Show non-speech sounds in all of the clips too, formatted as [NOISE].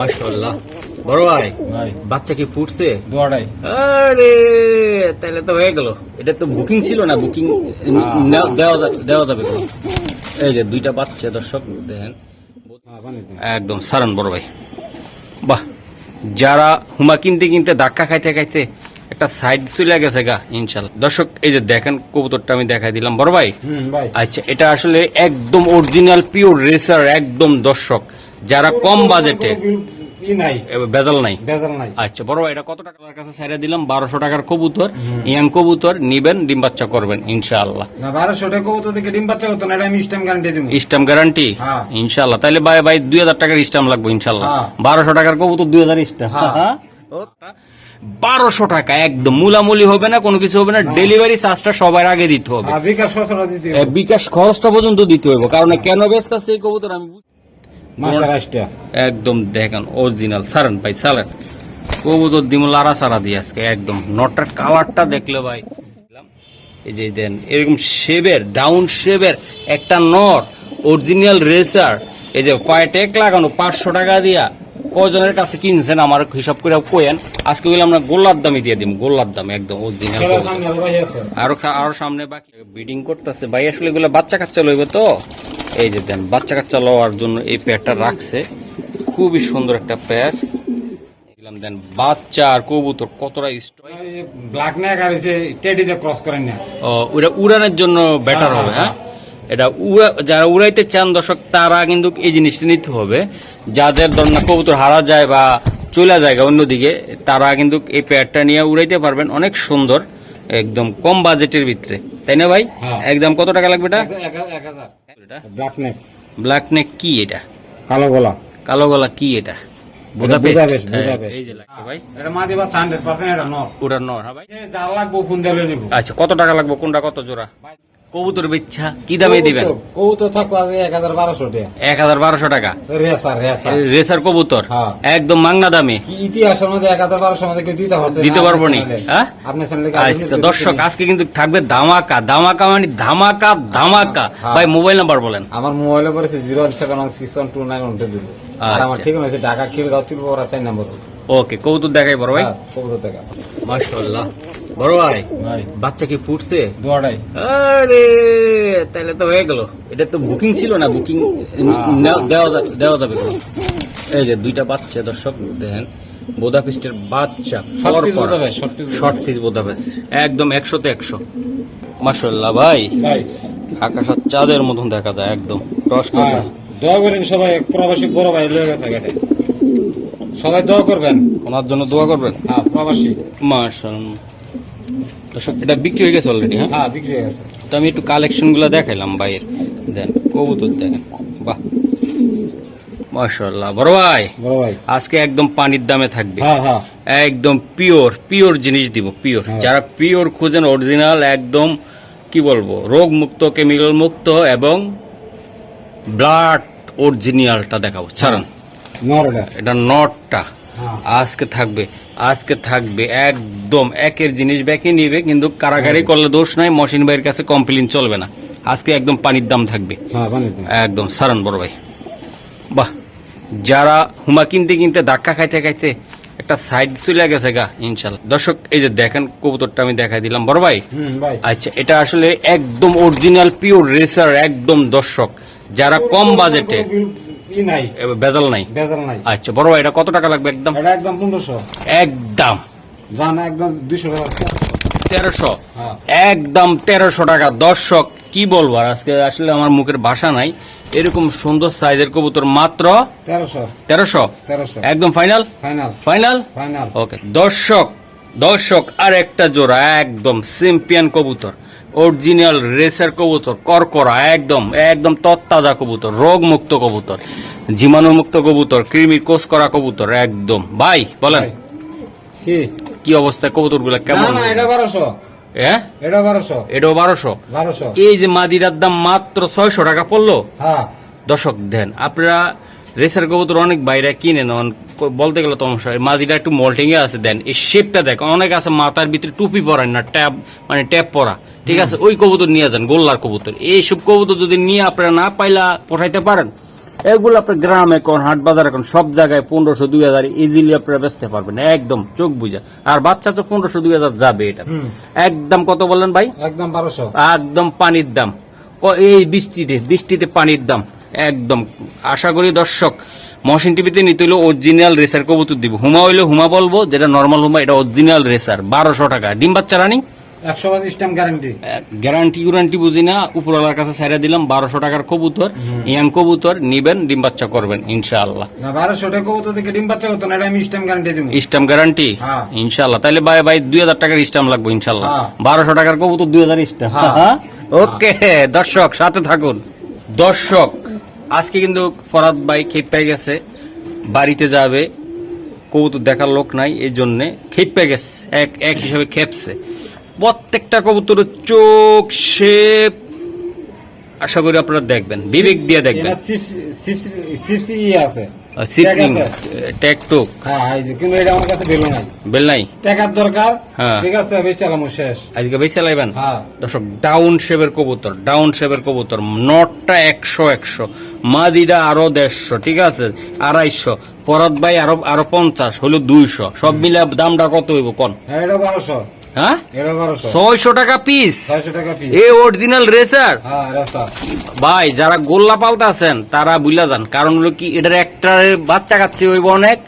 মাশাআল্লাহ। বড় ভাই ভাই। বাচ্চা কি ফুটছে? দোয়াটাই আরে তাহলে তো হয়ে গেল। এটা তো বুকিং ছিল না বুকিং দেওয়া দেওয়া যাবে এই যে দুইটা বাচ্চা দর্শক দেখেন। একদম সারান বড় ভাই। বাহ যারা হুমা কিনতে কিনতে ধাক্কা খাইতে খাইতে একটা সাইড চলে গেছে গা ইনশাল্লাহ দর্শক এই যে দেখেন কবুতরটা আমি দেখাই দিলাম। বড় ভাই? আচ্ছা এটা আসলে একদম অরিজিনাল পিওর রেসার একদম দর্শক। যারা কম বাজেটে। ই বেজাল নাই। বেজাল নাই। আচ্ছা বড় ভাই এটা কত টাকার কাছে ছাইড়া দিলাম? বারোশো টাকার কবুতর ইয়াং কবুতর নিবেন ডিম বাচ্চা করবেন ইনশাআল্লাহ। না বারোশো টাকা কবুতর থেকে ডিম বাচ্চা হতো না এটা আমি স্ট্যাম্প গ্যারান্টি দিব। স্টাম্প গ্যারান্টি হ্যাঁ। ইনশাআল্লাহ। তাহলে ভাই ভাই দুই হাজার টাকার স্টাম্প লাগবে ইনশাআল্লাহ। হ্যাঁ। বারোশো টাকার কবুতর দুই হাজার হ্যাঁ। বারোশো টাকা একদম মুলামুলি হবে না কোনো কিছু হবে না। ডেলিভারি চার্জটা সবার আগে দিতে হবে। বিকাশ খরচটা পর্যন্ত দিতে হবে কারণ কেন ব্যস্ত এই কবুতর আমি একদম দেখেন অরিজিনাল সারেন ভাই সালেন কবুতর দিম লারা সারা দিয়ে আজকে একদম। নটার কালারটা দেখলে ভাই এই যে দেন এরকম শেবের ডাউন শেবের একটা নর অরিজিনাল রেসার এই যে পায়ে টেক লাগানো পাঁচশো টাকা দিয়া কজনের কাছে কিনছেন আমার হিসাব করে কোয়েন আজকে বললাম আমরা গোল্লার দামই দিয়ে দিব গোল্লার দাম একদম অরিজিনাল আরও আরও সামনে বাকি ব্রিডিং করতেছে। ভাই আসলে এগুলো বাচ্চা কাচ্চা লইবে তো? এই যে দেন বাচ্চা কাচ্চা লওয়ার জন্য এই পেয়ারটা রাখছে। খুবই সুন্দর একটা পেয়ার। দিলাম দেন বাচ্চা আর কবুতর কতটা স্টয় ব্ল্যাক নেক আর হচ্ছে টেডিতে ক্রস করেন না। ওটা উড়ানোর জন্য বেটার হ্যাঁ, হবে এটা উড়া- যারা উড়াইতে চান দর্শক তারা কিন্তু এই জিনিসটা নিতে হবে। যাদের ধরেন কবুতর হারা যায় বা চলে যায় অন্যদিকে তারা কিন্তু এই পেয়ারটা নিয়ে উড়াইতে পারবেন। অনেক সুন্দর একদম কম বাজেটের ভিতরে। তাই না ভাই? হ্যাঁ। একদম কত টাকা লাগবে এটা? এক হাজার। ব্ল্যাক নেক ব্ল্যাক কি এটা? কালো গলা। কালো গলা কি এটা? আচ্ছা কত টাকা লাগবো? কোনটা কত জোড়া? কবুতর বেচ্ছা কি দামে দিবেন? কবুতর এক হাজার বারোশো টাকা। এক হাজার বারোশো টাকা? Racer racer. রেসার কবুতর? হ্যাঁ। একদম মাংনা দামে? ইতিহাসের মধ্যে এক হাজার বারোশোর মধ্যে কেউ দিতে পারছে দিতে পারব নি। হ্যাঁ? দর্শক আজকে কিন্তু থাকবে ধামাকা ধামাকা মানে ধামাকা ধামাকা। হ্যাঁ। ভাই মোবাইল নাম্বার বলেন। আমার মোবাইলে পড়েছে zero seven one six one two nine one two zero. আর আমার আচ্ছা। ঠিকানা হচ্ছে ঢাকা খিলগাঁও চার নম্বর ওকে কৌতুক দেখাই বড় ভাই। হ্যাঁ, কবুতর টাকা মাশাআল্লাহ। বড় ভাই বাচ্চা কি ফুটছে? দোয়াটাই। আরে তাহলে তো হয়ে গেল। এটা তো বুকিং ছিল না বুকিং দেওয়া দেওয়া যাবে এই যে দুইটা বাচ্চা দর্শক দেখেন বোদাপিস্টের বাচ্চা শর্ট পিস বোদাপিস্ট একদম একশোতে একশো। মাশাল্লাহ ভাই। ভাই। আকাশের চাঁদের মতন দেখা যায় একদম। হ্যাঁ, দোয়া করেন সবাই প্রবাসী বড় ভাই লয়ে গেছে গেটে। সবাই দোয়া করবেন। ওনার জন্য দোয়া করবেন? হ্যাঁ প্রবাসী। দর্শক এটা বিক্রি হয়ে গেছে অলরেডি হ্যাঁ? হ্যাঁ বিক্রি হয়ে গেছে। তো আমি একটু কালেকশনগুলো দেখাইলাম ভাইয়ের দেন কবুতর দেখেন। বাহ। মাশাল্লাহ বড় ভাই বড় ভাই। আজকে একদম পানির দামে থাকবে। হ্যাঁ হ্যাঁ। একদম পিওর পিওর জিনিস দিব পিওর। যারা পিওর খুঁজেন অরিজিনাল একদম কি বলব রোগ মুক্ত কেমিক্যাল মুক্ত এবং ব্লাড অরিজিনালটা দেখাবো। ছাড়ান। এটা নটটা। হ্যাঁ। আজকে থাকবে আজকে থাকবে একদম একের জিনিস ব্যাকে নিবে কিন্তু কারাগারি করলে দোষ নাই মশিন ভাইয়ের কাছে কমপ্লেন চলবে না। আজকে একদম পানির দাম থাকবে। হ্যাঁ একদম সারান বড় ভাই। বাহ যারা হুমা কিনতে কিনতে ধাক্কা খাইতে খাইতে একটা সাইড চলে গেছে গা ইনশাল্লাহ দর্শক এই যে দেখেন কবুতরটা আমি দেখাই দিলাম বড় ভাই। আচ্ছা এটা আসলে একদম অরিজিনাল পিওর রেসার একদম দর্শক। যারা কম বাজেটে নাই? বেজাল নাই। বেজাল নাই। আচ্ছা বড় ভাই এটা কত টাকা লাগবে একদম? এটা একদম একদম। জানা একদম টাকা। হ্যাঁ। একদম টাকা। দর্শক কি বলব আর আজকে আসলে আমার মুখের ভাষা নাই। এরকম সুন্দর সাইজের কবুতর মাত্র তেরোশো। তেরোশো? তেরোশো। একদম final final final final okay দর্শক দর্শক আর একটা জোড়া একদম চ্যাম্পিয়ন কবুতর। অরিজিনাল রেসার কবুতর করকরা একদম একদম তত্তাজা কবুতর রোগ মুক্ত কবুতর জীবাণু মুক্ত কবুতর কৃমি কোষ করা কবুতর একদম। ভাই বলেন। কি? অবস্থা কবুতরগুলা কেমন? এটা বারোশো। হ্যাঁ? এটাও বারোশো? বারোশো। এই যে মাদিরার দাম মাত্র ছয়শো টাকা পড়ল? হ্যাঁ। দর্শক দেন আপনারা রেসার কবুতর অনেক বাইরে কিনে নেন। বলতে গেলে সমস্যা মাদিরা একটু মল্টিং এ আছে দেন এই শেপটা দেখ অনেক আছে মাথার ভিতরে টুপি পরান না ট্যাপ মানে ট্যাপ পরা। ঠিক আছে ওই কবুতর নিয়ে যান গোল্লার কবুতর। এইসব কবুতর যদি নিয়ে আপনারা না পাইলা পঠাইতে পারেন। এগুলো আপনার গ্রামে কোন হাট বাজার এখন সব জায়গায় পনেরোশো দুই হাজার ইজিলি আপনারা বেচতে পারবেন। একদম চোখ বুঝা আর বাচ্চা তো পনেরোশো দুই হাজার যাবে এটা। একদম কত বললেন ভাই? একদম বারোশো। একদম পানির দাম। এই বৃষ্টিতে বৃষ্টিতে পানির দাম। একদম। আশা করি দর্শক মহসিন টিভিতে নিতে হলে অরিজিনাল রেসার কবুতর দিব। হুমা হইলে হুমা বলব যেটা নর্মাল হুমা এটা অরিজিনাল রেসার বারোশো টাকা। ডিম বাচ্চা রানিং স্ট্যাম্প গ্যারান্টি গ্যারান্টি বুঝি না উপরওয়ালার কাছে ছাইরা দিলাম বারোশো টাকার কবুতর। ইয়াং কবুতর নিবেন ডিম বাচ্চা করবেন ইনশাআল্লাহ। বারোশো টাকা কবুতর থেকে ডিম বাচ্চা হতো না এটা আমি স্ট্যাম্প গ্যারান্টি দিব। Stamp guarantee. ইনশাআল্লাহ। তাহলে ভাই ভাই দুই হাজার টাকার স্টাম্প লাগবে ইনশাআল্লাহ। হ্যাঁ। বারোশো টাকার কবুতর দুই হাজার স্টাম্প হ্যাঁ। [LAUGHS] ওকে দর্শক সাথে থাকুন। দর্শক আজকে কিন্তু ফরাদ ভাই খেত পেয়ে গেছে, বাড়িতে যাবে, কবুতর দেখার লোক নাই, এই জন্যে খেপ পেয়ে গেছে, এক এক হিসাবে খেপছে। প্রত্যেকটা কবুতরের চোখ, শেপ, আশা করি আপনারা দেখবেন, বিবেক দিয়ে দেখবেন। ইয়ে আছে। সিটিং। টোক হ্যাঁ এই যে কিন্তু এটা আমার কাছে বেরো নাই। বেল নাই? টাকার দরকার? হ্যাঁ। ঠিক আছে শেষ। আজকে বেশি চালাইবেন? হ্যাঁ। দর্শক ডাউন শেপের কবুতর ডাউন শেপের কবুতর নটটা একশো একশো মাদিটা আরও দেড়শো ঠিক আছে? আড়াইশো পরত ভাই আরও আরও পঞ্চাশ হলো দুইশো। সব মিলে দামটা কত হইব কোন? এটা বারোশো। হ্যাঁ? ছয়শো টাকা পিস এ অরিজিনাল রেসার ভাই যারা গোল্লা পালতে আছেন তারা বুঝলা যান। কারণ হলো কি এটার একটা বাচ্চা কাচ্চা হইব অনেক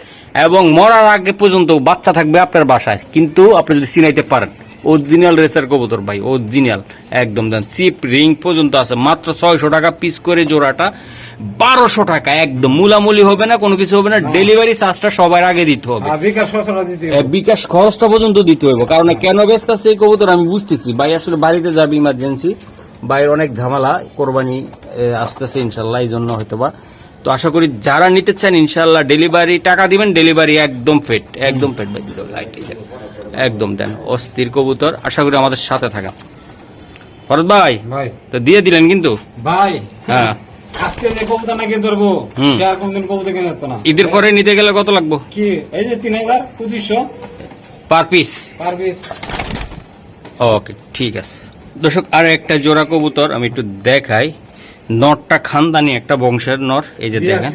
এবং মরার আগে পর্যন্ত বাচ্চা থাকবে আপনার বাসায়। কিন্তু আপনি যদি চিনাইতে পারেন অরিজিনাল রেসার কবুতর ভাই অরিজিনাল একদম দেন। চিপ রিং পর্যন্ত আছে। মাত্র ছয়শো টাকা পিস করে জোড়াটা। বারোশো টাকা একদম মুলামুলি হবে না কোনো কিছু হবে না ডেলিভারি চার্জটা সবার আগে দিতে হবে। বিকাশ খরচটা পর্যন্ত দিতে হইব কারণ কেন ব্যস্ত আছে এই কবুতর আমি বুঝতেছি। ভাই আসলে বাড়িতে যাবে ইমার্জেন্সি বাইরে অনেক ঝামেলা কোরবানি আসতেছে ইনশাল্লাহ এই জন্য হয়তো বা তো আশা করি যারা নিতে চান ইনশাল্লাহ ডেলিভারি টাকা দিবেন ডেলিভারি একদম ফেট একদম ফেট ভাই। একদম দেন অস্থির কবুতর আশা করি আমাদের সাথে থাকা। ভরত ভাই ভাই। তো দিয়ে দিলেন কিন্তু? ভাই। হ্যাঁ। আজকে যে কবুতর নাকি ধরবো হুম। সে আর কোনদিন কবুতর কিনে যেত না। ঈদের পরে নিতে গেলে কত লাগবো? কি? এই যে তিন হাজার পঁচিশশো। Per piece per piece okay ঠিক আছে। দর্শক আর একটা জোড়া কবুতর আমি একটু দেখাই। নরটা খানদানি একটা বংশের নর এই যে দেখেন।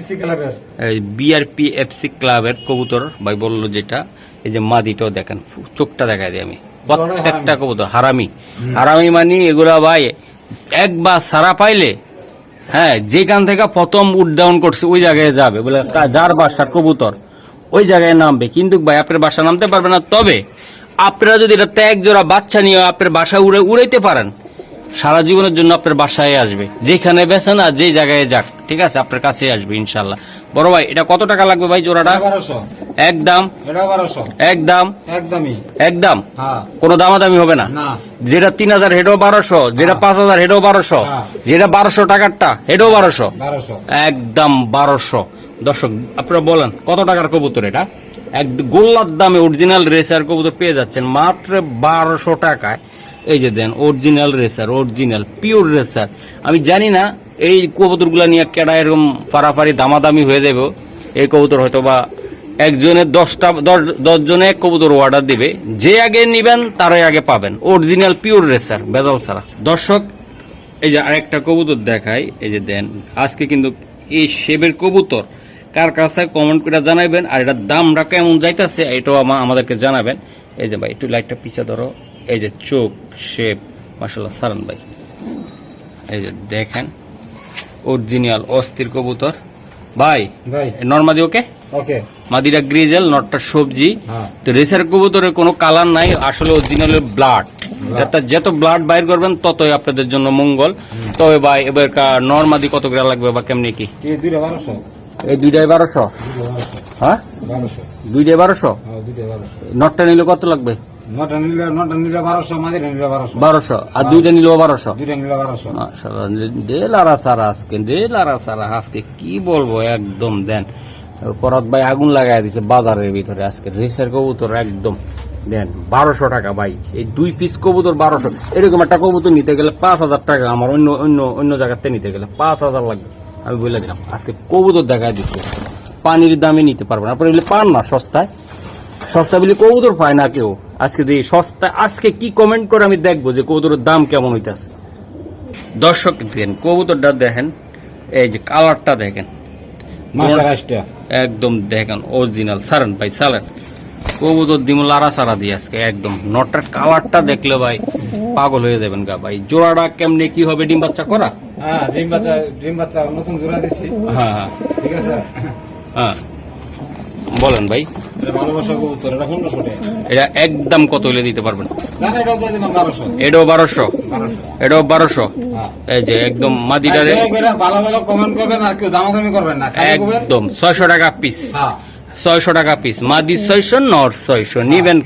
বিআরপি এফসি ক্লাবের। কবুতর ভাই বলল যেটা এই যে মাদিটাও দেখেন চোখটা দেখাই দিই আমি। প্রত্যেকটা কবুতর হারামি। হারামি মানে এগুলা ভাই একবার সারা পাইলে হ্যাঁ যেখান থেকে প্রথম উড্ডয়ন করছে, ওই জায়গায় যাবে। বলে যার বাসার কবুতর, ওই জায়গায় নামবে। কিন্তু ভাই, আপনার বাসা নামতে পারবে না। তবে, আপনারা যদি এটা ত্যাগ জোড়া বাচ্চা নিয়ে আপনার বাসা উড়ে উড়াইতে পারেন সারা জীবনের জন্য আপনার বাসায় আসবে। যেখানে বেছেন আর যে জায়গায় যাক ঠিক আছে? আপনার কাছে আসবে ইনশাল্লাহ বড় ভাই এটা কত টাকা লাগবে ভাই জোড়াটা? একদম। একদম। একদমই। একদম? হ্যাঁ। কোনো দামাদামি হবে না? যেটা তিন হাজার হেডও বারোশো। যেটা হ্যাঁ। পাঁচ হাজার হেডও বারোশো। হ্যাঁ। যেটা বারোশো টাকারটা হেডও বারোশো। বারোশো। একদম বারোশো। দর্শক আপনারা বলেন কত টাকার কবুতর এটা? এক গোল্লার দামে অরিজিনাল রেসার কবুতর পেয়ে যাচ্ছেন মাত্র বারোশো টাকায়। এই যে দেন original racer original pure racer আমি জানি না, এই কবুতরগুলো নিয়ে কেডা এরকম পারাপারি দামাদামি হয়ে যাবে এই কবুতর হয়তো বা একজনের দশটা, দশ জনে এক কবুতর অর্ডার দিবে। যে আগে নিবেন, তারাই আগে পাবেন। অরিজিনাল পিওর রেসার বেজাল ছাড়া। দর্শক, এই যে আরেকটা কবুতর দেখাই, এই যে দেন, আজকে কিন্তু এই শেবের কবুতর। কার কাছে কমেন্ট করে জানাবেন আর এটার দামটা কেমন যাইতেছে, এটাও আমাদেরকে জানাবেন। এই যে ভাই, একটু লাইটটা পিছে ধরো। এই যে চোখ শেপ মাসাল্লাহ সারান ভাই। এই যে দেখেন অরিজিনাল অস্থির কবুতর। ভাই নর্মাদি ওকে? ওকে। মাদিরা গ্রিজেল নটটা সবজি। হ্যাঁ। তো রেসার কবুতরের কোনো কালার নাই আসলে অরিজিনাল ব্লাড যত ব্লাড বাইর করবেন ততই আপনাদের জন্য মঙ্গল। তবে ভাই এবার নর্মাদি কত গ্রা লাগবে বা কেমনি কি? এই দুইটাই বারোশো? হ্যাঁ? দুইটাই বারোশো? হ্যাঁ বারোশো। নটটা নিলে কত লাগবে? নটা নিলে নটা নিলে বারোশো মাঝে নিলে বারোশো। বারোশো আর দুইটা নিলেও বারোশো? দুইটা নিলে বারোশো। দে লারা সারা আজকে দে লারা সারা আজকে কি বলব একদম দেন। পরত ভাই আগুন লাগাই দিছে বাজারের ভিতরে আজকে রেসের কবুতর একদম দেন বারোশো টাকা ভাই। এই দুই পিস কবুতর বারোশো। এরকম একটা কবুতর নিতে গেলে পাঁচ হাজার টাকা আমার অন্য অন্য অন্য জায়গাতে নিতে গেলে পাঁচ হাজার লাগবে। আমি বলে দিলাম আজকে কবুতর দেখা দিচ্ছে। পানির দামে নিতে পারবেন আপনার পান না সস্তায়? সস্তা বলে কবুতর পায় না কেউ। আজকে দিয়ে সস্তা আজকে কি কমেন্ট করে আমি দেখব যে কবুতরের দাম কেমন হইতেছে? দর্শক দেখেন কবুতরটা দেখেন এই যে কালারটা দেখেন। একদম দেখেন অরিজিনাল সারেন ভাই সালেন কবুতর দিম লারা সারা দিয়ে আজকে একদম নটার কালারটা দেখলে ভাই পাগল হয়ে যাবেন গা ভাই। জোড়াটা কেমনে কি হবে ডিম বাচ্চা করা? হ্যাঁ ডিম বাচ্চা ডিম বাচ্চা নতুন জোড়া দিছি। হ্যাঁ হ্যাঁ। ঠিক আছে? হ্যাঁ। বলেন ভাই। এটা একদম কত হলে দিতে পারবেন? এটাও বারোশো। এটাও বারোশো? হ্যাঁ। এই যে একদম মাদিটারে আর ভালো ভালো কমেন্ট করবেন আর কেউ দামাদামি করবেন না। একদম ছয়শো টাকা পিস হ্যাঁ। ছয়শো টাকা পিস মাদি ছয়শো নর ছয়শো। নিবেন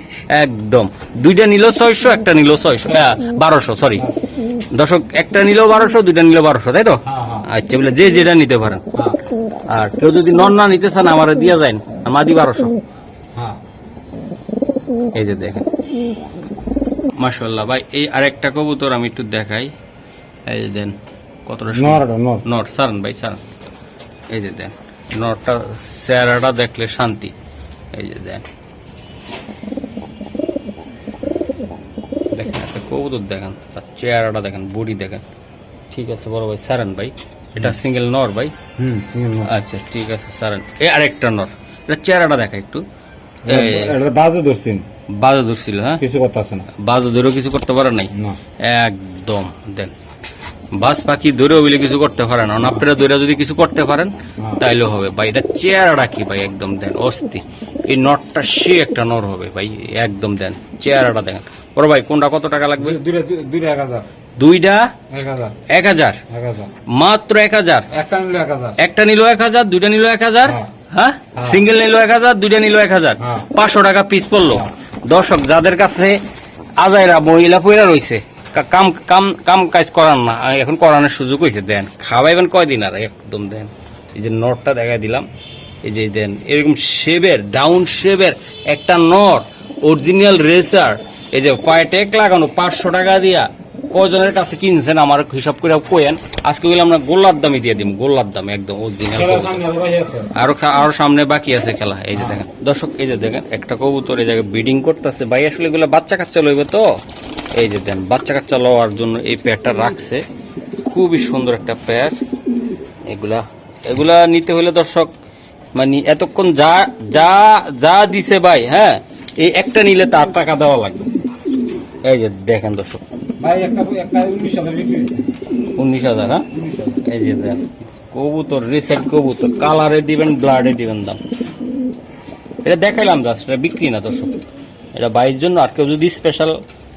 একদম। দুইটা নিল ছয়শো একটা নিল ছয়শো। বারোশো সরি দর্শক একটা নিল বারোশো দুইটা নিল বারোশো তাই তো? হ্যাঁ আচ্ছা বলে যে যেটা নিতে পারেন। আর কেউ যদি নন না নিতে চান আমার দিয়ে যায় মাদি বারোশো। হ্যাঁ। এই যে দেখেন। মাশাল্লাহ ভাই এই আরেকটা কবুতর আমি একটু দেখাই। এই যে দেন কতটা নট সারান ভাই সারান এই যে দেন নটটা চেহারাটা দেখলে শান্তি। এই যে দেন। দেখেন একটা কবুতর দেখেন তার চেহারাটা দেখেন বডি দেখেন। ঠিক আছে বড় ভাই সারান ভাই। এটা সিঙ্গেল নর ভাই? হুম আচ্ছা ঠিক আছে স্যার এ আরেকটা নর। এটা চেহারাটা দেখা একটু। বাজে ধরছেন। বাজে ধরছিল হ্যাঁ? কিছু কথা আছে না। বাজে ধরেও কিছু করতে পারে নাই? না। একদম দেন। বাস পাখি ধরেও বলে কিছু করতে পারেন না। আপনারা ধরে যদি কিছু করতে পারেন হ্যাঁ। তাইলে হবে ভাই। এটা চেয়ারা রাখি ভাই একদম দেন অস্থি। এই নটটা সে একটা নর হবে ভাই একদম দেন চেয়ারাটা দেখেন। বড় ভাই কোনটা কত টাকা লাগবে? দুইটা এক হাজার। মাত্র এক হাজার? একটা নিলে এক হাজার। দুইটা নিল এক হাজার? হ্যাঁ। হ্যাঁ। সিঙ্গেল নিল এক হাজার দুইটা নিল এক হাজার। পাঁচশো টাকা পিস পড়ল। দর্শক যাদের কাছে আজাইরা মহিলা পয়লা রয়েছে কাম কাম কাম কাজ করান না। এখন করানোর সুযোগ হয়েছে দেন। খাওয়াইবেন কয়দিন আর? একদম দেন। এই যে নটটা দেখাই দিলাম। এই যে দেন এরকম শেবের ডাউন শেবের একটা নট অরিজিনাল রেসার এই যে পায়ে টেক লাগানো পাঁচশো টাকা দিয়া কজনের কাছে কিনছেন আমার হিসাব করে কোয়েন আজকে বলে আমরা গোল্লার দামে দিয়ে দিব গোল্লার দাম একদম অরিজিনাল আরও আরও সামনে বাকি আছে খেলা। এই যে দেখেন দর্শক এই যে দেখেন একটা কবুতর এই জায়গায় ব্রিডিং করতেছে। ভাই আসলে এগুলো বাচ্চা কাচ্চা লইবে তো? এই যে দেন বাচ্চা কাচ্চা লওয়ার জন্য এই প্যাডটা রাখছে। খুবই সুন্দর একটা প্যাড এগুলা এগুলা নিতে হলে দর্শক মানে এতক্ষণ যা যা যা দিছে ভাই হ্যাঁ এই একটা নিলে তার টাকা দেওয়া লাগবে। এই যে দেখেন দর্শক। ভাই একটা একটা উনিশ হাজার উনিশ হাজার হ্যাঁ? এই যে দেন কবুতর রিসেট কবুতর কালারে দিবেন ব্লাডে দিবেন দাম। এটা দেখাইলাম জাস্ট এটা বিক্রি না দর্শক। এটা বাইর জন্য আর কেউ যদি স্পেশাল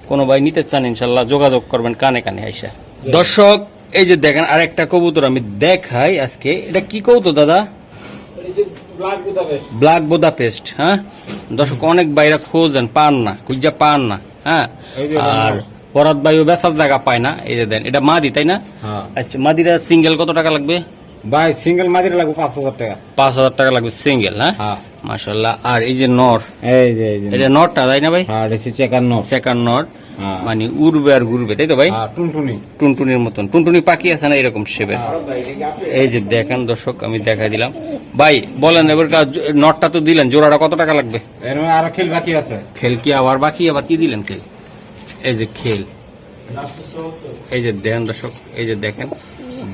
কোনো ভাই নিতে চান ইনশাল্লাহ যোগাযোগ করবেন কানে কানে আইসা। দর্শক এই যে দেখেন আরেকটা কবুতর আমি দেখাই আজকে। এটা কি কবুতর দাদা? ব্ল্যাক বোদা পেস্ট হ্যাঁ? দর্শক অনেক বাইরা খোঁজেন পান না খুঁজা পান না হ্যাঁ? আর পরাত বায়ু বেচার জায়গা পায় না এই যে দেন এটা মাদি তাই না? হ্যাঁ। আচ্ছা মাদিরা সিঙ্গেল কত টাকা লাগবে? ভাই সিঙ্গেল মাদিরে লাগবে পাঁচ হাজার টাকা। পাঁচ হাজার টাকা লাগবে সিঙ্গেল হ্যাঁ? হ্যাঁ। মাসাল্লাহ আর এই যে নর এই যে এই যে নরটা তাই না ভাই? হ্যাঁ এটা চেকার নট সেকান্ড নর হ্যাঁ। মানে উড়বে আর ঘুরবে তাই তো ভাই? টুনটুনি। টুনটুনির মতন। টুনটুনি পাখি আছে না এরকম শেপের? এই যে দেখেন দর্শক আমি দেখাই দিলাম। ভাই বলেন এবার নটটা তো দিলেন জোড়াটা কত টাকা লাগবে? আরও খেল বাকি আছে। খেল কি আবার বাকি? আবার কি দিলেন খেল? এই যে খেল। এই যে দেন দর্শক এই যে দেখেন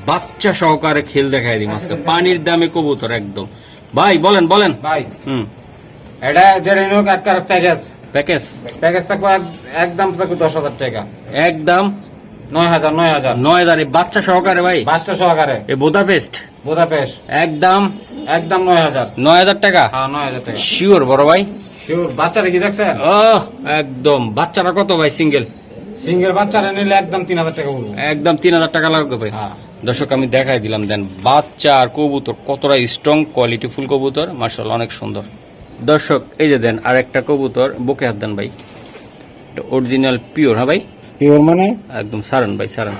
বাচ্চা সহকারে খেল দেখাই দিই মাছটা পানির দামে কবুতর একদম। ভাই বলেন বলেন। ভাই হুম। এটা যেটা নিয়োগ একটা প্যাকেজ? প্যাকেজ? প্যাকেজ থাকবে একদম থাকবে দশ হাজার টাকা। একদম? নয় হাজার নয় হাজার। নয় হাজার বাচ্চা সহকারে ভাই? বাচ্চা সহকারে। এ বোদা পেস্ট বুদাপেস্ট। একদম? একদম নয় হাজার। নয় হাজার টাকা? হ্যাঁ নয় হাজার টাকা। শিওর বড় ভাই। শিওর বাচ্চারা কি দেখছেন? ও একদম। বাচ্চাটা কত ভাই সিঙ্গেল সিঙ্গেল বাচ্চারা নিলে একদম তিন হাজার টাকা বলব। একদম তিন হাজার টাকা লাগবে ভাই। হ্যাঁ। দর্শক আমি দেখাই দিলাম দেন বাচ্চা আর কবুতর কতটা স্ট্রং কোয়ালিটি ফুল কবুতর মার্শাল অনেক সুন্দর। দর্শক এই যে দেন আর একটা কবুতর বুকে হাত দেন ভাই। অরিজিনাল পিওর হ্যাঁ ভাই? পিওর মানে? একদম সারান ভাই সারান।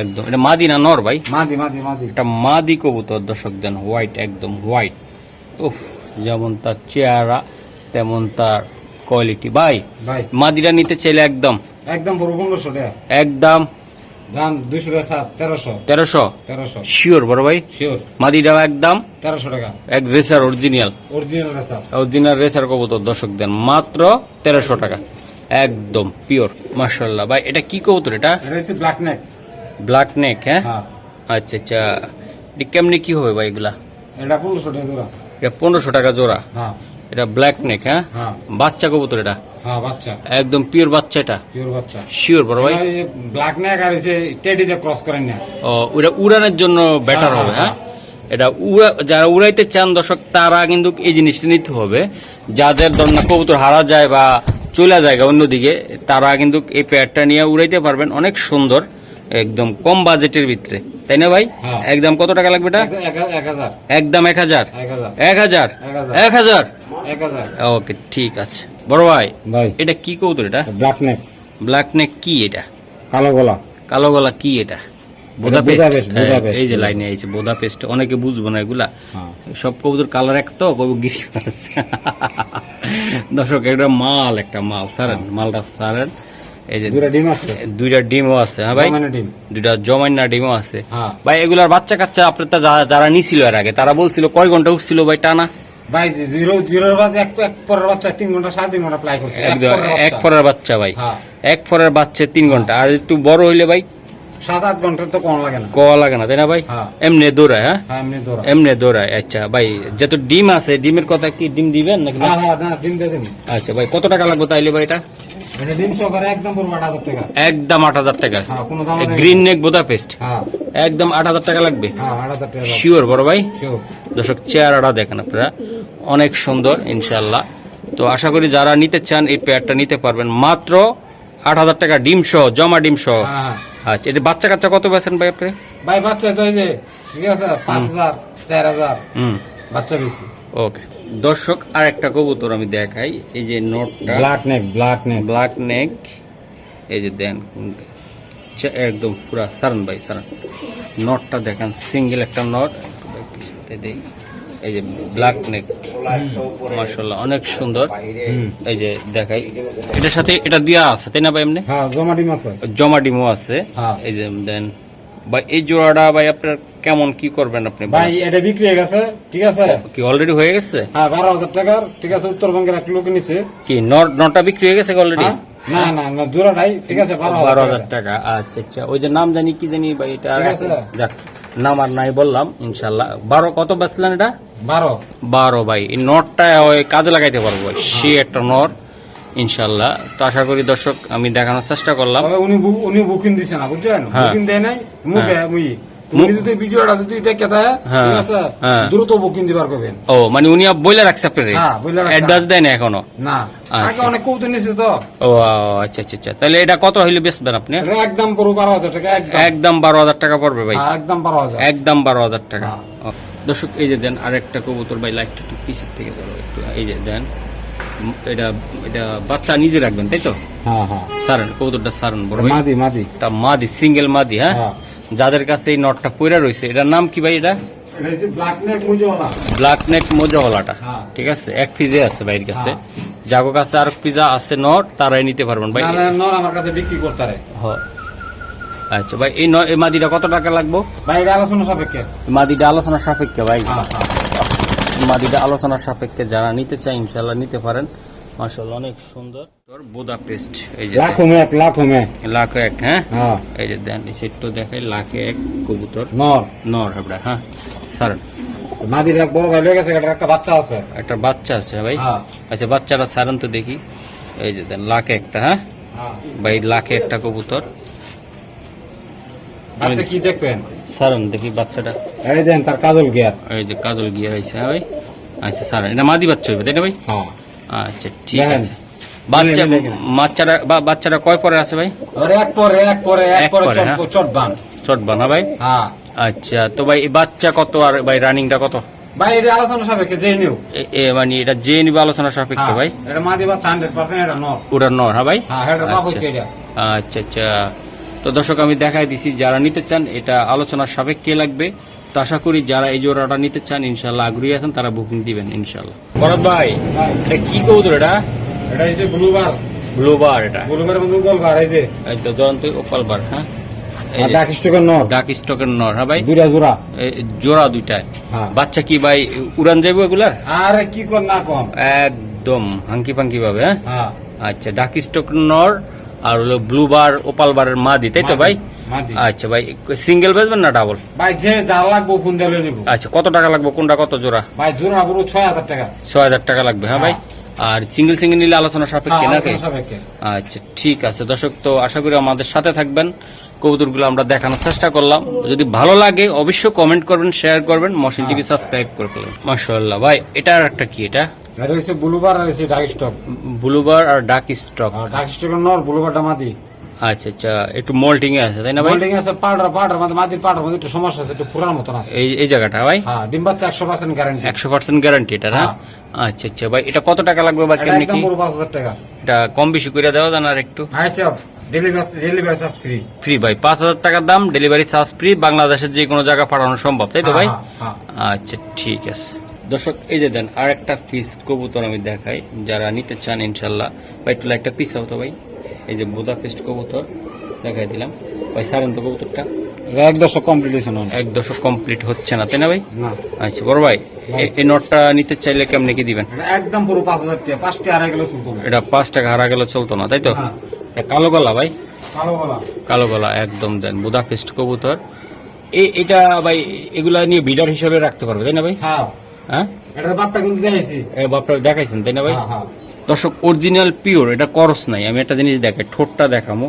একদম এটা মাদি না নর ভাই? মাদি মাদি মাদি। একটা মাদি কবুতর দর্শক দেন হোয়াইট একদম হোয়াইট উফ যেমন তার চেহারা তেমন তার কোয়ালিটি ভাই ভাই। মাদিরা নিতে চাইলে একদম একদম পনেরোশো টাকা। একদম। দাম দুইশো টাকা সাত তেরোশো। তেরোশো? তেরোশো। শিওর বড় ভাই? শিওর একদম? তেরোশো টাকা। এক racer original original racer original racer কবুতর দর্শক দেন মাত্র তেরোশো টাকা। একদম পিওর মার্শাল্লাহ ভাই এটা কি কবুতর এটা? এটা হচ্ছে ব্ল্যাক নেক ব্ল্যাক নেক হ্যাঁ? হ্যাঁ। আচ্ছা আচ্ছা। কেমনি কি হবে ভাই এগুলা? এটা পনেরোশো টাকা জোড়া। এটা পনেরোশো টাকা জোড়া। হ্যাঁ। এটা ব্ল্যাক নেক হ্যাঁ? হ্যাঁ। বাচ্চা কবুতর এটা। হ্যাঁ বাচ্চা। একদম পিওর বাচ্চা এটা। পিওর বাচ্চা। শিওর বড় ভাই। ব্ল্যাক নেক আর হচ্ছে টেডিতে ক্রস করেন না। ও ওটা উড়ানোর জন্য বেটার হ্যাঁ, হবে হ্যাঁ, হ্যাঁ? এটা উড়া যারা উড়াইতে চান দর্শক তারা কিন্তু এই জিনিসটা নিতে হবে। যাদের ধর না কবুতর হারা যায় বা চলে যায় অন্যদিকে তারা কিন্তু এই প্যাডটা নিয়ে উড়াইতে পারবেন। অনেক সুন্দর। একদম কম বাজেটের ভিতরে। তাই না ভাই? হ্যাঁ। একদম কত টাকা লাগবে এটা? একদম এক হাজার। এক হাজার। এক হাজার? ওকে ঠিক আছে। বড় ভাই ভাই। এটা কি কবুতর এটা? Black neck. ব্ল্যাক নেক কি এটা? কালো গলা। কালো গলা কি এটা? বুদাপেস্ট। এই যে লাইনে আইছে অনেকে বুঝব না এগুলা। হ্যাঁ। সব কবুতর কালার এক তো কবু গিরি দর্শক এটা মাল একটা মাল সারেন মালটা সারেন। এই যে দুটা ডিম আছে? দুইটা ডিমও আছে হ্যাঁ ভাই? দুইটা জমাইনা ডিমও আছে। হ্যাঁ। ভাই এগুলার বাচ্চা কাচ্চা আপনার যারা- নিছিল এর আগে তারা বলছিল কয় ঘণ্টা উঠছিল ভাই টানা? ভাই জিরো জিরোর বাজে এক এক পরের বাচ্চা তিন ঘণ্টা সাড়ে তিন ঘণ্টা প্লাই করছে। এক একদম পরের এক বাচ্চা। ফরের বাচ্চা ভাই। হ্যাঁ। এক ফরের বাচ্চা তিন ঘণ্টা। আর একটু বড় হইলে ভাই? সাত আট ঘণ্টা তো কম লাগে না। কওয়া লাগে না তাই না ভাই? এমনি দৌড়ায় হ্যাঁ? এমনি দৌড়ায়। আচ্ছা ভাই যত ডিম আছে ডিমের কথা কি ডিম দিবেন নাকি আচ্ছা ভাই কত টাকা লাগবে তাইলে ভাই এটা? একদম পুরো আট হাজার টাকা। একদম আট হাজার টাকা। হ্যাঁ গ্রিন নেক বোদা পেস্ট হ্যাঁ। একদম আট হাজার টাকা লাগবে। হ্যাঁ শিওর বড় ভাই? দর্শক চেহারাটা দেখেন আপনারা। অনেক সুন্দর ইনশাল্লাহ তো আশা করি যারা নিতে চান এই পেয়ারটা নিতে পারবেন। মাত্র আট হাজার টাকা ডিম সহ জমা ডিম সহ। হ্যাঁ হ্যাঁ। আচ্ছা এটা বাচ্চা কাচ্চা কত পেয়েছেন ভাই আপনি? ভাই বাচ্চা তো এই যে ঠিক আছে পাঁচ হাজার চার হাজার। হুম। বাচ্চা বেশি। ওকে। দর্শক আর একটা কবুতর আমি দেখাই। এই যে নোটটা। Black neck black neck black neck এই যে দেন আচ্ছা, একদম পুরা সারান ভাই সারান। নটটা দেখেন সিঙ্গেল একটা নট। দেই। এই যে ব্ল্যাক নেক মার্শাল্লাহ অনেক সুন্দর। এই যে দেখাই। এটার সাথে এটা দিয়া আছে তাই না ভাই এমনি? হ্যাঁ জমা ডিম আছে। জমা ডিমও আছে। হ্যাঁ। এই যে দেন। ভাই এই জোড়াটা ভাই আপনার কেমন কি করবেন আপনি ভাই এটা বিক্রি হয়ে গেছে ঠিক আছে? কি অলরেডি হয়ে গেছে? হ্যাঁ বারো হাজার টাকার ঠিক আছে উত্তরবঙ্গের এক লোক নিছে। কি নট বিক্রি হয়ে গেছে অলরেডি হ্যাঁ? না না না জোড়াটাই ঠিক আছে বারো হাজার টাকা। আচ্ছা আচ্ছা ওই যে নাম জানি কি জানি ভাই এটা। যাক নাম আর নাই বললাম ইনশাল্লাহ বারো কত বেচলেন এটা? বারো। বারো ভাই এই নটটা ওই কাজে লাগাইতে পারব ভাই সে একটা নট ইনশাল্লাহ তো আশা করি দর্শক আমি দেখানোর চেষ্টা করলাম। উনি উনি বুকিং দিছে না বুঝছেন? হ্যাঁ। বুকিং দেয় নাই মুখে উনি যদি ভিডিওটা যদি দেখে দেয় ঠিক আছে। দ্রুত বুকিং দিবার করবেন ও মানে উনি বইলে রাখছে আপনার? হ্যাঁ, বইলা রাখছে। অ্যাডভান্স দেয় না এখনও? না। আচ্ছা। আগে অনেক কৌতুক নিছে তো। ও আচ্ছা আচ্ছা আচ্ছা। তাহলে এটা কত হইলে বেচবেন আপনি? একদম পুরো বারো হাজার টাকা একদম। একদম বারো হাজার টাকা পড়বে ভাই। হ্যাঁ, একদম বারো হাজার। একদম টাকা। হ্যাঁ। দর্শক এই যে দেন আরেকটা কবুতর ভাই লাইটটা একটু পিছের থেকে ধরো একটু। এই যে দেন এটা এটা বাচ্চা নিজে রাখবেন তাই তো? হ্যাঁ হ্যাঁ। সারেন কবুতরটা সারেন বড় মাদি মাদি। এটা মাদি সিঙ্গেল মাদি হ্যাঁ? হ্যাঁ। যাদের কাছে এই নটটা পইরা রয়েছে এটার নাম কি ভাই এটা? ব্ল্যাক নেক মোজাওয়ালাটা। ঠিক আছে এক পিজে আছে ভাইয়ের কাছে। যাগো কাছে আর পিজা আছে নট তারাই নিতে পারবেন ভাই। না, না, আমার কাছে বিক্রি করতে আচ্ছা ভাই এই এই মাদিটা কত টাকা লাগবো? ভাই এটা আলোচনা সাপেক্ষে। মাদিটা আলোচনা সাপেক্ষে ভাই। হ্যাঁ হ্যাঁ। মাদিটা আলোচনা সাপেক্ষে যারা নিতে চায় ইনশাল্লাহ নিতে পারেন। মার্শাল্লাহ অনেক সুন্দর। তোর বোদা পেস্ট এই যে লাখো এক লাখো মে। লাখ এক হ্যাঁ? হ্যাঁ। এই যে দেন সেটটো দেখাই লাখে এক কবুতর। নর। নর হাবড়া হ্যাঁ? স্যার। মাদির এক বড় ভাই গেছে একটা বাচ্চা আছে। একটা বাচ্চা আছে ভাই? হ্যাঁ। আচ্ছা বাচ্চাটা সারান তো দেখি। এই যে দেন লাখে একটা হ্যাঁ? হ্যাঁ। ভাই লাখে একটা কবুতর। বাচ্চা কি দেখবেন? সারান দেখি বাচ্চাটা। এই দেন তার কাজল গিয়ার। এই যে কাজল গিয়ে রয়েছে হ্যাঁ ভাই? আচ্ছা সারান এটা মাদি বাচ্চা হইবে তাই না ভাই? হ্যাঁ। আচ্ছা ঠিক আছে। বাচ্চা দেখেন, দেখেন। বাচ্চাটা বা- বাচ্চাটা কয় পরে আছে ভাই? এক পরে এক পরে এক হ্যাঁ। ভাই? হ্যাঁ। আচ্ছা তো ভাই বাচ্চা কত আর ভাই রানিংটা কত? ভাই এটা আলোচনা সাপেক্ষে যে নিউ। এ- মানে এটা আলোচনা সাপেক্ষে ভাই? এটা মাদি পার্সেন্ট এটা নর। হ্যাঁ ভাই? হ্যাঁ এটা আচ্ছা। এটা। আচ্ছা আচ্ছা। তো দর্শক আমি দেখাই দিছি যারা নিতে চান এটা আলোচনার সাপেক্ষে লাগবে। তো আশা করি যারা এই জোড়াটা নিতে চান ইনশাল্লাহ আগ্রহী আছেন তারা বুকিং দিবেন ইনশাল্লাহ ভরত ভাই এটা কি কবুতর এটা? এটা হচ্ছে ব্লুবার ব্লুবার এটা। ব্লুবার মধ্যে গোলবার এই যে। এই তো দুরন্ত ওপালবার হ্যাঁ? ডাক স্টকের নর। ডাক স্টকের নর হ্যাঁ ভাই? দুইটা জোড়া। জোড়া দুইটায় হ্যাঁ। বাচ্চা কি ভাই উড়ান যাইবো এগুলার? আরে কি কর না কম একদম হাঙ্কি পাঙ্কি ভাবে হ্যাঁ? হ্যাঁ। আচ্ছা ডাক স্টক নর আর হলো ব্লু বার ওপাল বারের মাদি তাই তো ভাই? আচ্ছা ভাই সিঙ্গেল বেচবেন না ডাবল ভাই যে যা লাগবো ফোন দিয়ে আচ্ছা কত টাকা লাগবে? কোনটা কত জোড়া? ভাই জোড়া পুরো ছয় হাজার টাকা। ছয় হাজার টাকা লাগবে হ্যাঁ ভাই? আর সিঙ্গেল সিঙ্গেল নিলে আলোচনা সাপেক্ষে হ্যাঁ, নাকি? আচ্ছা ঠিক আছে দর্শক তো আশা করি আমাদের সাথে থাকবেন। কবুতরগুলো আমরা দেখানোর চেষ্টা করলাম। যদি ভালো লাগে অবশ্যই কমেন্ট করবেন শেয়ার করবেন মশিন টিভি সাবস্ক্রাইব করে ফেলবেন মাশাআল্লাহ। ভাই এটা আর একটা কি এটা? এটা ব্লুবার আর ডাক স্টক। ব্লুবার আর ডাক স্টক। ডাক স্টকের নর ব্লুবারটা মাদি। আচ্ছা আচ্ছা একটু মোল্টিং এ আছে তাই না ভাই? হোল্ডিং আছে পাউডার পাউডার মধ্যে মাদির পাউডার মধ্যে একটু সমস্যা আছে একটু পুরার মতন আছে। এই এই জায়গাটা ভাই? হ্যাঁ ডিম বাচ্চা একশো পার্সেন্ট গ্যারান্টি একশো পার্সেন্ট গ্যারান্টি এটা না? আচ্ছা আচ্ছা ভাই এটা কত টাকা লাগবে বা কেমনি কি? পাঁচ হাজার টাকা। এটা কম বেশি করে দেওয়া যান আর একটু? আচ্ছা delivery delivery charge free free ভাই পাঁচ হাজার টাকার দাম ডেলিভারি চার্জ ফ্রি বাংলাদেশের যে কোনো জায়গা পাঠানো সম্ভব তাই তো ভাই? হ্যাঁ আচ্ছা ঠিক আছে। দর্শক এই যে দেন আর একটা পিস কবুতর আমি দেখাই যারা নিতে চান ইনশাল্লাহ। ভাই একটু একটা পিস হতো ভাই। এই যে বুদা পিস্ট কবুতর দেখাই দিলাম। ভাই সারেন তো কবুতরটা। এক দশক কমপ্লিটেশন এক দশক কমপ্লিট হচ্ছে না তাই না ভাই? না। আচ্ছা বড় ভাই এই নটটা নিতে চাইলে কেমনে কি দিবেন? একদম পুরো পাঁচ হাজার টাকা পাঁচটি আড়াই কিলো শুনতো না। এটা পাঁচ টাকা হারা গেলে চলতো না তাই তো? হ্যাঁ। কালো গলা ভাই? কালো বলা কালো গলা একদম দেন বুদা পেস্ট কবুতর। এ- এটা ভাই এগুলা নিয়ে বিডার হিসাবে রাখতে পারবে তাই না ভাই? হ্যাঁ। হ্যাঁ? এটার বাপটা কিন্তু দেখেছি এ বাপটা দেখাইছেন তাই না ভাই? হ্যাঁ হ্যাঁ। দর্শক অরিজিনাল পিওর এটা করস নাই। আমি একটা জিনিস দেখাই ঠোঁটটা দেখামো।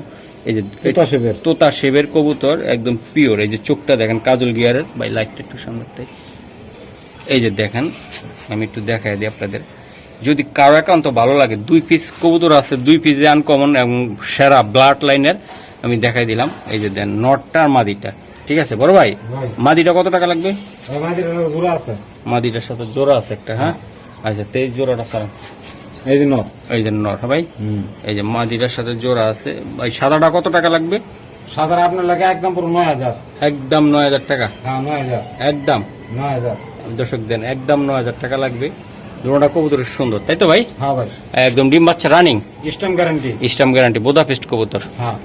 এই যে তোতা শেপের। তোতা শেবের কবুতর একদম পিওর এই যে চোখটা দেখেন কাজল গিয়ারের ভাই লাইটটা একটু সামনে। এই যে দেখেন আমি একটু দেখাই দিই আপনাদের। যদি কারও একান্ত ভালো লাগে দুই পিস কবুতর আছে দুই পিসে আনকমন এবং সেরা ব্লাড লাইনের আমি দেখাই দিলাম। এই যে দেন নটটা আর মাদিটা। ঠিক আছে বড় ভাই? মাদিটা কত টাকা লাগবে? মাদিটার সাথে জোড়া আছে একটা হ্যাঁ? আচ্ছা তেইশ জোড়াটা স্যার এই যে নর। এই যে হ্যাঁ ভাই। এই যে মাদিটার সাথে জোড়া আছে। ভাই সাদাটা কত টাকা লাগবে? সাদাটা আপনার লাগে একদম পুরো নয় হাজার। একদম নয় হাজার টাকা? হ্যাঁ নয় হাজার। একদম? নয় হাজার। দর্শক দেন একদম নয় হাজার টাকা লাগবে। জোড়াটা কবুতরের সুন্দর তাই তো ভাই? হ্যাঁ ভাই। একদম ডিম বাচ্চা running stamp guarantee stamp guarantee Budapest কবুতর। হ্যাঁ।